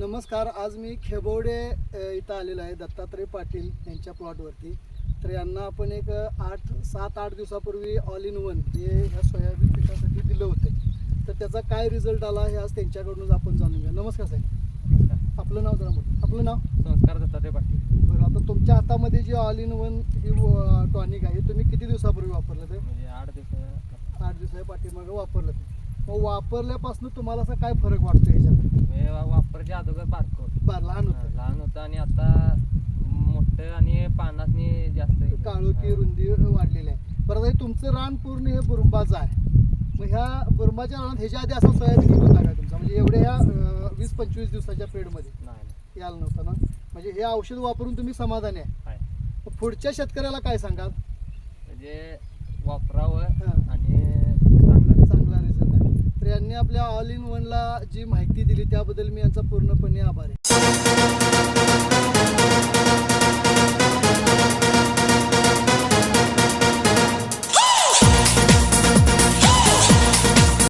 नमस्कार आज मी खेबवडे अ, इथं आलेलो आहे दत्तात्रय पाटील यांच्या प्लॉटवरती. तर यांना आपण एक आठ सात आठ दिवसापूर्वी ऑल इन वन हे ह्या सोयाबीन पिकासाठी दिलं होतं. तर त्याचा काय रिझल्ट आला हे आज त्यांच्याकडूनच आपण जाणून घ्या नमस्कार साहेब. आपलं नाव जरा मोठं आपलं नाव? संस्कार दत्तात्रय पाटील. बरं आता तुमच्या हातामध्ये जे ऑल इन वन ही टॉनिक आहे तुम्ही किती दिवसापूर्वी वापरलं ते? म्हणजे आठ दिवस आठ दिवसाच्या पाठीमागं वापरलं ते. मग वापरल्यापासून तुम्हाला असा काय फरक वाटतो ह्याच्यात? वापरच्या अगोदर बारको बरं लहान होतं. लहान होतं आणि आता मोठं आणि पानासनी जास्त काळोखी रुंदी वाढलेली आहे. परत हे तुमचं रान पूर्ण हे बुरुंबाचं आहे. मग ह्या बुरुंबाच्या रानात ह्याच्या आधी असा सोयाबीन येत होता का तुमचा? म्हणजे एवढ्या ह्या अं, वीस पंचवीस दिवसाच्या पिरियडमध्ये नाही यायला नव्हतं ना? म्हणजे हे औषध वापरून तुम्ही समाधानी आहे. आहे. मग पुढच्या शेतकऱ्याला काय सांगाल? म्हणजे वापरावं यांनी आपल्या ऑल इन वनला जी माहिती दिली त्याबद्दल मी यांचा पूर्णपणे आभार आहे.